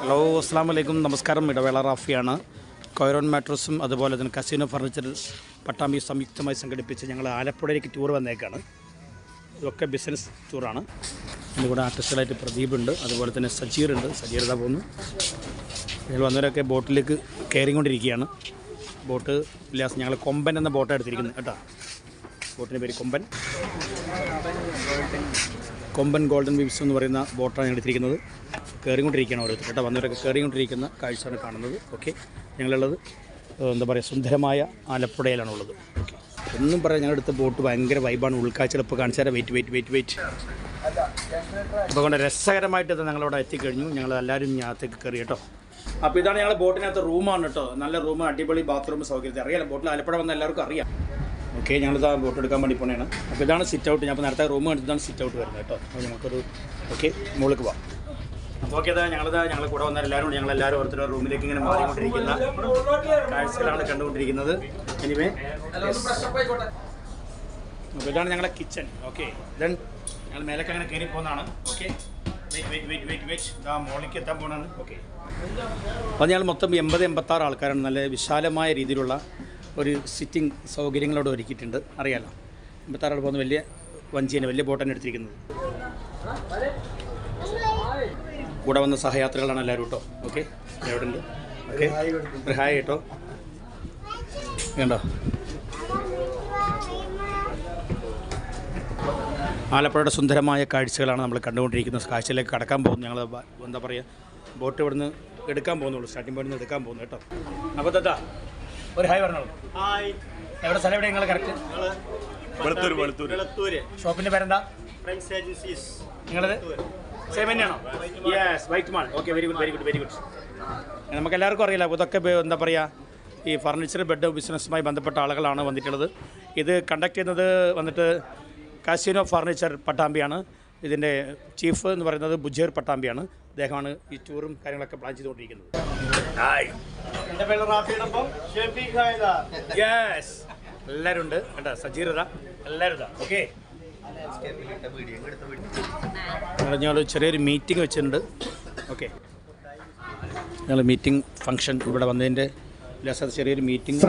Hello അസ്സാം വലൈക്കും നമസ്കാരം. ഇടവേള റാഫിയാണ്. കൊയറോൺ മാട്രസും അതുപോലെ തന്നെ കസീനോ ഫർണിച്ചർ പട്ടാമ്പി സംയുക്തമായി സംഘടിപ്പിച്ച് ഞങ്ങൾ ആലപ്പുഴയിലേക്ക് ടൂർ വന്നേക്കാണ്. ഇതൊക്കെ ബിസിനസ് ടൂറാണ് എന്റെ കൂടെ ആർട്ടിസ്റ്റുകളായിട്ട് പ്രദീപ് ഉണ്ട്. അതുപോലെ തന്നെ സജീറുണ്ട് സജീർ പോകുന്നു. ഞങ്ങൾ വന്നവരൊക്കെ ബോട്ടിലേക്ക് കയറിക്കൊണ്ടിരിക്കുകയാണ്. ബോട്ട് വിലാസം ഞങ്ങൾ കൊമ്പൻ എന്ന ബോട്ടാണ് എടുത്തിരിക്കുന്നത്. കേട്ടോ. ബോട്ടിന്റെ പേര് കൊമ്പൻ. കൊമ്പൻ ഗോൾഡൻ വീവ്സ് എന്ന് പറയുന്ന ബോട്ടാണ് എടുത്തിരിക്കുന്നത്. കയറിക്കൊണ്ടിരിക്കുകയാണ് ഓരോരുത്തർ കേട്ടോ. വന്നവരൊക്കെ കയറിക്കൊണ്ടിരിക്കുന്ന കാഴ്ചയാണ് കാണുന്നത്. ഓക്കെ. ഞങ്ങളുള്ളത് എന്താ പറയുക സുന്ദരമായ ആലപ്പുഴയിലാണുള്ളത്. ഓക്കെ. ഒന്നും പറയാം ഞങ്ങളെടുത്ത ബോട്ട് ഭയങ്കര വൈബാണ് ഉൾക്കാഴ്ചകൾ കാണിച്ചാൽ കാണിച്ചു വെയിറ്റ് വെയിറ്റ് വെയിറ്റ് വെയിറ്റ് അപ്പോൾ കൊണ്ട് രസകരമായിട്ട് ഇത് ഞങ്ങളവിടെ എത്തിക്കഴിഞ്ഞു. ഞങ്ങൾ എല്ലാവരും ഞാത്തേക്ക് കയറി കേട്ടോ. അപ്പോൾ ഇതാണ് ഞങ്ങളുടെ ബോട്ടിനകത്ത് റൂമാണ് കേട്ടോ. നല്ല റൂം അടിപൊളി ബാത്റൂം സൗകര്യത്തിൽ. അറിയാലോ ബോട്ടിൽ ആലപ്പുഴ വന്ന എല്ലാവർക്കും അറിയാം. ഓക്കെ ഞങ്ങളിതാ ബോട്ട് എടുക്കാൻ വേണ്ടി പോണേണ്. അപ്പോൾ ഇതാണ് സിറ്റ് ഔട്ട് ഞാൻ നേരത്തെ റൂം കണ്ടിട്ടാണ് സിറ്റ് ഔട്ട് വരുന്നത് കേട്ടോ. അപ്പോൾ നമുക്കൊരു ഓക്കെ മുകളിലേക്ക് പോവാം. അപ്പോൾ ഓക്കെ അതാ ഞങ്ങളിതാ ഞങ്ങൾ കൂടെ വന്ന എല്ലാവരും ഉണ്ട്. ഞങ്ങളെല്ലാവരും ഓരോരുത്തരുടെ റൂമിലേക്ക് ഇങ്ങനെ മാറിക്കൊണ്ടിരിക്കുന്ന കാഴ്ചകളാണ് കണ്ടുകൊണ്ടിരിക്കുന്നത്. എനിവേ അപ്പോൾ ഇതാണ് ഞങ്ങളുടെ കിച്ചൺ ഓക്കെ ദെൻ ഞങ്ങൾ മേലേക്ക് അങ്ങനെ കയറി പോകുന്നതാണ് ഓക്കെ അപ്പോൾ ഞങ്ങൾ മൊത്തം എൺപത് എൺപത്താറ് ആൾക്കാരാണ്. നല്ല വിശാലമായ രീതിയിലുള്ള ഒരു സിറ്റിംഗ് സൗകര്യങ്ങളോട് ഒരുക്കിയിട്ടുണ്ട്. അറിയാലോ? അമ്പത്താറോട് പോകുന്ന വലിയ വഞ്ചിയാണ് വലിയ ബോട്ടാണ് എടുത്തിരിക്കുന്നത്. കൂടെ വന്ന സഹയാത്രികളാണ് എല്ലാവരും കേട്ടോ. ഓക്കെ? എവിടെ ഉണ്ട് ഓക്കെ ഹായ് കേട്ടോ. വേണ്ടോ? ആലപ്പുഴയുടെ സുന്ദരമായ കാഴ്ചകളാണ് നമ്മൾ കണ്ടുകൊണ്ടിരിക്കുന്നത്. കാഴ്ചയിലേക്ക് കടക്കാൻ പോകുന്നു. ഞങ്ങൾ എന്താ പറയുക ബോട്ട് ഇവിടുന്ന് എടുക്കാൻ പോകുന്നുള്ളൂ. സ്റ്റാർട്ടിംഗ് പോയിന്റ് എടുക്കാൻ പോകുന്നു കേട്ടോ. അപ്പോൾ തത്താ ഒരു ഹായ് പറഞ്ഞോളൂ. ഹായ്. എവിടെ സ്ഥലം എവിടെ നിങ്ങൾ കറക്റ്റ് ഷോപ്പിന്റെ വെളുത്തൂര് പേരെന്താ? ഫ്രണ്ട്സ് ഏജൻസീസ് നിങ്ങളത്? സെയിം തന്നെയാണോ? Yes white mall okay very good very good very good നമുക്ക് എല്ലാവർക്കും അറിയില്ല ഇതൊക്കെ എന്താ പറയുക ഈ ഫർണിച്ചർ ബെഡ് ബിസിനസ്സുമായി ബന്ധപ്പെട്ട ആളുകളാണ് വന്നിട്ടുള്ളത്. ഇത് കണ്ടക്ട് ചെയ്യുന്നത് വന്നിട്ട് കാസിനോ ഫർണിച്ചർ പട്ടാമ്പിയാണ്. ഇതിന്റെ ചീഫ് എന്ന് പറയുന്നത് ബുജേർ പട്ടാമ്പിയാണ്. അദ്ദേഹമാണ് ഈ ടൂറും കാര്യങ്ങളൊക്കെ പ്ലാൻ ചെയ്തുകൊണ്ടിരിക്കുന്നത്. യെസ് എല്ലാവരും ഉണ്ട് കേട്ടോ സജീറത എല്ലാവരും ഓക്കെ ഞങ്ങൾ ചെറിയൊരു മീറ്റിംഗ് വെച്ചിട്ടുണ്ട്. ഓക്കെ ഞങ്ങൾ മീറ്റിംഗ് ഫംഗ്ഷൻ ഇവിടെ വന്നതിന്റെ ഉല്ലാസത്ത് ചെറിയൊരു മീറ്റിംഗ്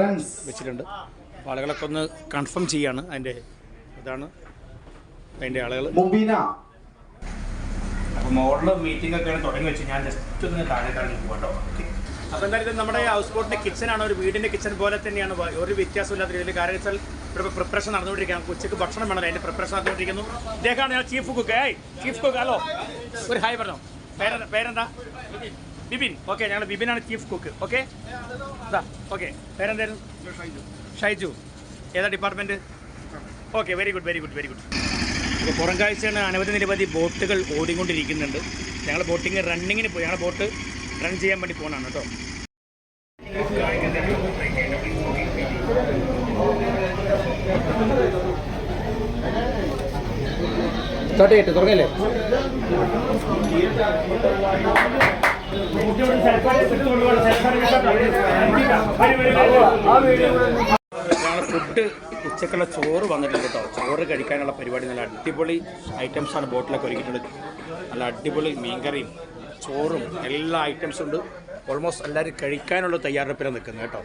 വെച്ചിട്ടുണ്ട്. അപ്പോൾ ആളുകളൊക്കെ ഒന്ന് കൺഫേം ചെയ്യാണ് അതിന്റെ ഇതാണ്. അതിന്റെ ആളുകൾ മുബീന. അപ്പോൾ മോഡൽ മീറ്റിംഗ് ഒക്കെയാണ് തുടങ്ങി വെച്ച് ഞാൻ ജസ്റ്റ് ഒന്ന് താഴെ പോകട്ടോ അപ്പോൾ എന്തായാലും ഇത് നമ്മുടെ ഹൗസ് ബോട്ടിന്റെ കിച്ചനാണ് ഒരു വീടിന്റെ കിച്ചൺ പോലെ തന്നെയാണ്. ഒരു വ്യത്യാസമില്ലാത്ത രീതിയിൽ കാരണം വെച്ചാൽ ഇവിടെ പ്രിപ്പറേഷൻ നടന്നുകൊണ്ടിരിക്കുകയാണ്. ഉച്ചയ്ക്ക് ഭക്ഷണം വേണം. അതിന്റെ പ്രിപ്പറേഷൻ നടന്നുകൊണ്ടിരിക്കുന്നു. ഇദ്ദേഹമാണ് ഞാൻ ചീഫ് കുക്ക് ഏയ് ചീഫ് കുക്ക് ഹലോ. ഒരു ഹായ് പറഞ്ഞോ. പേരെന്താ പേരെന്താ? ബിബിൻ. ഓക്കെ ഞങ്ങൾ ബിബിനാണ് ചീഫ് കുക്ക് ഓക്കെ ഓക്കെ പേരെന്തായിരുന്നു? ഷൈജു. ഏതാ department okay very good very good very good പുറം കാഴ്ചയാണ് അനവധി നിരവധി ബോട്ടുകൾ ഓടിക്കൊണ്ടിരിക്കുന്നുണ്ട്. ഞങ്ങൾ ബോട്ടിങ് റണ്ണിങ്ങിന് പോയി. ഞങ്ങൾ ബോട്ട് റൺ ചെയ്യാൻ വേണ്ടി പോകണമാണ് കേട്ടോ. സ്റ്റാർട്ട് ചെയ്യട്ടെ തുടങ്ങല്ലേ ഞങ്ങൾ ഫുഡ് ഉച്ചക്കുള്ള ചോറ് വന്നിട്ടുണ്ട് കേട്ടോ. ചോറ് കഴിക്കാനുള്ള പരിപാടി നല്ല അടിപൊളി ഐറ്റംസാണ് ബോട്ടിലൊക്കെ ഒരുക്കിയിട്ടുള്ളത് നല്ല അടിപൊളി മീൻകറിയും ചോറും എല്ലാ ഐറ്റംസും ഉണ്ട്. ഓൾമോസ്റ്റ് എല്ലാവരും കഴിക്കാനുള്ള തയ്യാറെടുപ്പിലാണ് നിൽക്കുന്നത് കേട്ടോ.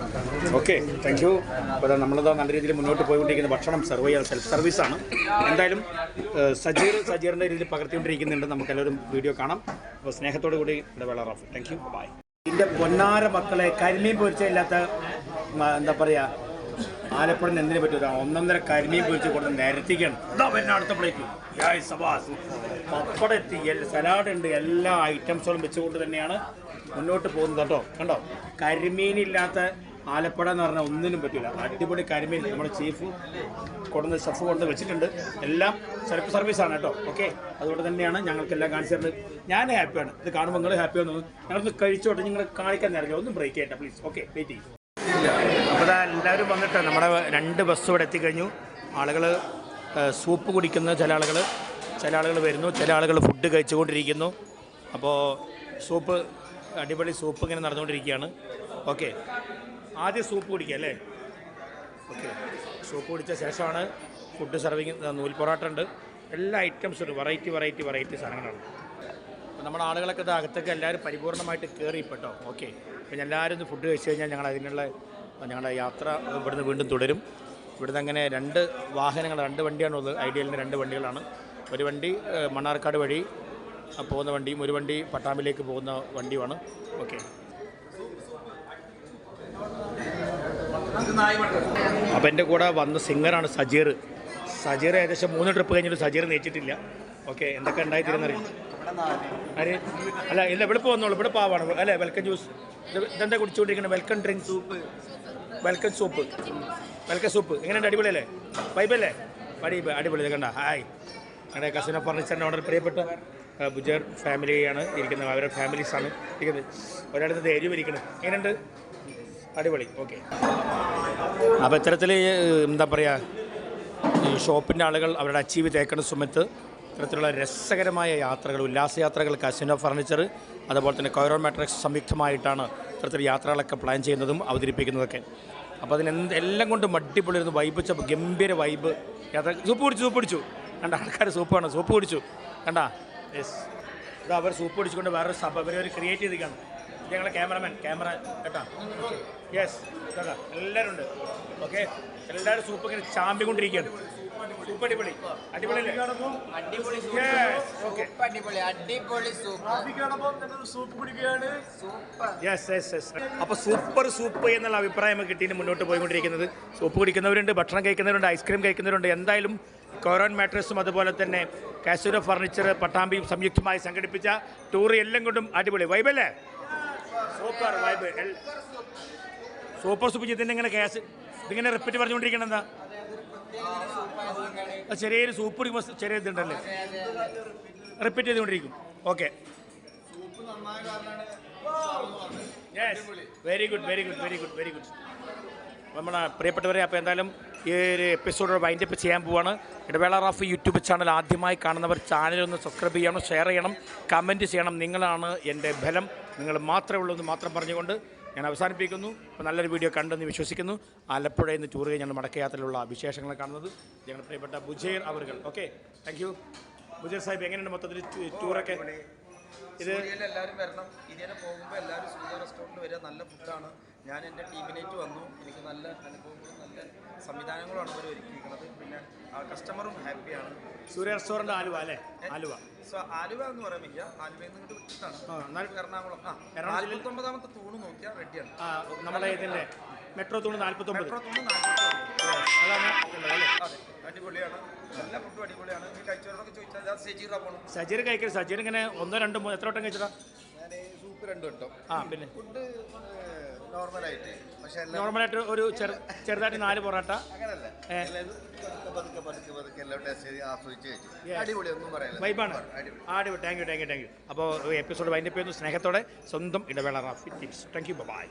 ഓക്കെ താങ്ക് യു അപ്പോൾ നമ്മളിതാ നല്ല രീതിയിൽ മുന്നോട്ട് പോയിക്കൊണ്ടിരിക്കുന്ന ഭക്ഷണം സെർവ് ചെയ്യാൻ സെൽഫ് സർവീസാണ് എന്തായാലും സജീർ സജീറിന്റെ രീതിയിൽ പകർത്തിക്കൊണ്ടിരിക്കുന്നുണ്ട്. നമുക്കെല്ലാവരും വീഡിയോ കാണാം. അപ്പോൾ സ്നേഹത്തോടു കൂടി ഇടവേള റാഫ് താങ്ക് യു ബൈ ഇതിന്റെ പൊന്നാര മക്കളെ കരിമീൻ പൊരിച്ചില്ലാത്ത എന്താ പറയുക ആലപ്പുഴ എന്തിനു പറ്റൂല ഒന്നൊന്നര കരിമീൻ പൊരിച്ച് കൊടുത്ത് നിരത്തിക്കണം. ഇതാ പപ്പടം എത്തി. സലാഡ് ഉണ്ട്. എല്ലാ ഐറ്റംസുകളും വെച്ചുകൊണ്ട് തന്നെയാണ് മുന്നോട്ട് പോകുന്നത് കേട്ടോ. കണ്ടോ? കരിമീനില്ലാത്ത ആലപ്പുഴ എന്ന് പറഞ്ഞാൽ ഒന്നിനും പറ്റില്ല അടിപൊളി കരിമീൻ നമ്മുടെ ചീഫ് കൊടുന്ന് ഷെഫ് കൊണ്ട് വെച്ചിട്ടുണ്ട്. എല്ലാം സെൽഫ് സർവീസാണ് കേട്ടോ. ഓക്കെ അതുകൊണ്ട് തന്നെയാണ് ഞങ്ങൾക്കെല്ലാം കാണിച്ചിട്ടുണ്ട് ഞാൻ ഹാപ്പിയാണ് ഇത് കാണുമ്പോൾ നിങ്ങൾ ഹാപ്പിയാണെന്ന് ഞങ്ങളൊന്ന് കഴിച്ചോട്ടെ. നിങ്ങൾ കാണിക്കാൻ നേരം ഒന്നും ബ്രേക്ക് ചെയ്യട്ടെ പ്ലീസ് ഓക്കെ വെയിറ്റ് ചെയ്യും. അപ്പോൾ ഇതാ എല്ലാവരും വന്നിട്ട് നമ്മുടെ രണ്ട് ബസ് ഇവിടെ എത്തിക്കഴിഞ്ഞു. ആളുകൾ സൂപ്പ് കുടിക്കുന്ന ചില ആളുകൾ ചില ആളുകൾ വരുന്നു. ചില ആളുകൾ ഫുഡ് കഴിച്ചുകൊണ്ടിരിക്കുന്നു. അപ്പോൾ സൂപ്പ് അടിപൊളി സൂപ്പ് ഇങ്ങനെ നടന്നുകൊണ്ടിരിക്കുകയാണ്. ഓക്കെ. ആദ്യം സൂപ്പ് കുടിക്കുക അല്ലേ? ഓക്കെ. സൂപ്പ് കുടിച്ച ശേഷമാണ് ഫുഡ് സർവിങ് നൂൽ പൊറോട്ട ഉണ്ട് എല്ലാ ഐറ്റംസും ഉണ്ട്. വെറൈറ്റി വെറൈറ്റി വെറൈറ്റി സാധനങ്ങളാണ്. അപ്പോൾ നമ്മുടെ ആളുകളൊക്കെ ഇത് അകത്തൊക്കെ എല്ലാവരും പരിപൂർണമായിട്ട് കയറി കേട്ടോ ഓക്കെ. അപ്പം എല്ലാവരും ഒന്ന് ഫുഡ് കഴിച്ച് കഴിഞ്ഞാൽ ഞങ്ങൾ അതിനുള്ള ഞങ്ങളുടെ യാത്ര ഇവിടുന്ന് വീണ്ടും തുടരും. ഇവിടുന്ന് അങ്ങനെ രണ്ട് വാഹനങ്ങൾ രണ്ട് വണ്ടിയാണ് ഉള്ളത്. ഐഡിയലിന്റെ രണ്ട് വണ്ടികളാണ്. ഒരു വണ്ടി മണ്ണാർക്കാട് വഴി പോകുന്ന വണ്ടിയും ഒരു വണ്ടി പട്ടാമ്പിലേക്ക് പോകുന്ന വണ്ടിയുമാണ്. ഓക്കെ. അപ്പം എന്റെ കൂടെ വന്ന സിംഗറാണ് സജീർ. സജീർ ഏകദേശം മൂന്ന് ട്രിപ്പ് കഴിഞ്ഞിട്ട് സജീർ നീച്ചിട്ടില്ല. ഓക്കെ എന്തൊക്കെ ഉണ്ടായിത്തീരുന്നറിയാം? ആര് അല്ല ഇല്ല ഇവിടെ വന്നോളൂ ഇവിടെ പാവാണ്. അല്ലേ വെൽക്കം ജ്യൂസ് ഇത് ഇതെന്താ കുടിച്ചുകൊണ്ടിരിക്കുന്നത് welcome drink soup welcome soup welcome soup എങ്ങനെയുണ്ട്? അടിപൊളിയല്ലേ? പൈപ്പല്ലേ അടിപൊളി. അടിപൊളി കണ്ട? ഹായ് ഞങ്ങളുടെ കസിന ഫർണിച്ചറിന്റെ ഓണർ പ്രിയപ്പെട്ട ബുജർ ഫാമിലിയാണ് ഇരിക്കുന്നത്. അവരുടെ ഫാമിലീസാണ് ഇരിക്കുന്നത്. ഒരാളുടെ എരിവ് ഇരിക്കുന്നത് എങ്ങനെയുണ്ട്? അടിപൊളി. ഓക്കെ അപ്പോൾ ഇത്തരത്തിൽ എന്താ പറയുക ഈ ഷോപ്പിന്റെ ആളുകൾ അവരുടെ അച്ചീവ് തേക്കുന്ന സമയത്ത് ഇത്തരത്തിലുള്ള രസകരമായ യാത്രകൾ ഉല്ലാസയാത്രകൾ കസിനോ ഫർണിച്ചർ അതുപോലെ തന്നെ കൊയറോ മാട്രിക്സ് സംയുക്തമായിട്ടാണ് ഇത്തരത്തിൽ യാത്രകളൊക്കെ പ്ലാൻ ചെയ്യുന്നതും അവതരിപ്പിക്കുന്നതൊക്കെ. അപ്പോൾ അതിന് എന്ത് എല്ലാം കൊണ്ടും അടിപൊളിയായിരുന്നു വൈബ് ഗംഭീര വൈബ് യാത്ര സൂപ്പ് കുടിച്ചു സൂപ്പ് കുടിച്ചു. കണ്ട ആൾക്കാർ സൂപ്പാണ് സൂപ്പ് കുടിച്ചു. കണ്ട? യെസ് ഇതാ അവർ സൂപ്പ് കുടിച്ചുകൊണ്ട് വേറൊരു സഭ ഇവരെ ക്രിയേറ്റ് ചെയ്തിരിക്കുകയാണ്. ഞങ്ങളെ ക്യാമറമാൻ ക്യാമറ കേട്ടാ? യെസ് കേട്ടാ എല്ലാവരും ഉണ്ട്. ഓക്കെ എല്ലാവരും സൂപ്പ് ഇങ്ങനെ ചാമ്പിക്കൊണ്ടിരിക്കുകയാണ്. സൂപ്പ് അടിപൊളി. അടിപൊളി. അടിപൊളി അടിപൊളി സൂപ്പർ സൂപ്പ് കുടിക്കുകയാണ്. സൂപ്പർ യെസ് യെസ് യെസ് അപ്പോൾ സൂപ്പർ സൂപ്പ് എന്നുള്ള അഭിപ്രായം കിട്ടിയിട്ട് മുന്നോട്ട് പോയിക്കൊണ്ടിരിക്കുന്നത്. സൂപ്പ് കുടിക്കുന്നവരുണ്ട് ഭക്ഷണം കഴിക്കുന്നവരുണ്ട് ഐസ്ക്രീം കഴിക്കുന്നവരുണ്ട്. എന്തായാലും കൊറോൺ മാട്രസും അതുപോലെ തന്നെ കാശൂര ഫർണിച്ചർ പട്ടാമ്പിയും സംയുക്തമായി സംഘടിപ്പിച്ച ടൂർ എല്ലാം കൊണ്ടും അടിപൊളി. വൈബല്ലേ സൂപ്പർ വൈബ് സൂപ്പർ സൂപ്പ് ഇങ്ങനെ കേസ് ഇതിങ്ങനെ റിപ്പീറ്റ് പറഞ്ഞുകൊണ്ടിരിക്കണം എന്താ? ചെറിയൊരു സൂപ്പ് കുടിക്കുമ്പോൾ ചെറിയ ഇതുണ്ടല്ലേ? റിപ്പീറ്റ് ചെയ്തുകൊണ്ടിരിക്കും. Okay very good very good very good very good നമ്മളെ പ്രിയപ്പെട്ടവരെ അപ്പോൾ എന്തായാലും ഈ ഒരു എപ്പിസോഡ് വൈൻഡപ്പ് ചെയ്യാൻ പോവാണ്. ഇടവേള റാഫ് യൂട്യൂബ് ചാനൽ ആദ്യമായി കാണുന്നവർ ചാനൽ ഒന്ന് സബ്സ്ക്രൈബ് ചെയ്യണം ഷെയർ ചെയ്യണം കമന്റ് ചെയ്യണം. നിങ്ങളാണ് എന്റെ ബലം. നിങ്ങൾ മാത്രമേ ഉള്ളൂ എന്ന് മാത്രം പറഞ്ഞുകൊണ്ട് ഞാൻ അവസാനിപ്പിക്കുന്നു. അപ്പോൾ നല്ലൊരു വീഡിയോ കണ്ടെന്ന് വിശ്വസിക്കുന്നു. ആലപ്പുഴയിൽ നിന്ന് ടൂർ ഞങ്ങൾ മടക്കയാത്രയിലുള്ള വിശേഷങ്ങൾ കാണുന്നത് ഞങ്ങളുടെ പ്രിയപ്പെട്ട ബുജേർ അവറുകൾ. Okay thank you Bujer Sahib എങ്ങനെയുണ്ട് മൊത്തത്തിൽ ടൂറൊക്കെ ഇത് എല്ലാവരും വരണം. ഇതിനെ പോകുമ്പോൾ എല്ലാവരും സൂര്യ റെസ്റ്റോറന്റ് വരിക. നല്ല ഫുഡാണ് ഞാൻ എന്റെ ടീമിനേറ്റ് വന്നു. നല്ല അനുഭവങ്ങളും നല്ല സംവിധാനങ്ങളുമാണ് അവർ ഒരുക്കിയിരിക്കുന്നത്. പിന്നെ ആ കസ്റ്റമറും ഹാപ്പിയാണ് സൂര്യ റെസ്റ്റോറന്റ് ആലുവ അല്ലേ? ആലുവ. സോ ആലുവ എന്ന് പറയാൻ വയ്യ. ആലുവയിൽ നിന്ന് ഇങ്ങോട്ട് എറണാകുളം ആ നാൽപ്പത്തൊമ്പതാമത്തെ തൂണ് നോക്കിയാൽ റെഡിയാണ് ആ, നമ്മുടെ ഇതിന്റെ മെട്രോ തൂണ് നാൽപ്പത്തൊമ്പത് മെട്രോ തൂണ് സജീർ കഴിക്കരുത്. സജീർ ഇങ്ങനെ ഒന്നോ രണ്ടോ മൂന്നോ എത്ര വട്ടം കഴിച്ചതാ? ഞാൻ സൂപ്പ് രണ്ടു കേട്ടോ ആ പിന്നെ? ഫുഡ് നോർമലായിട്ട്. പക്ഷെ നോർമലായിട്ട് ഒരു ചെറു ചെറുതായിട്ട് നാല് പൊറോട്ട. അങ്ങനല്ല. ഏ. എല്ലാം പതുക്കെ പതുക്കെ പതുക്കെ പതുക്കെ എല്ലാം ടേസ്റ്റ് ചെയ്ത് ആസ്വദിച്ച് കഴിച്ചു. അടിപൊളി ഒന്നും പറയാനില്ല വൈബാണ്. അടിപൊളി thank you thank you thank you അപ്പോൾ എപ്പിസോഡ് വൈൻഡപ്പ് ചെയ്യുന്നു സ്നേഹത്തോടെ സ്വന്തം ഇടവേള Rafi tips thank you bye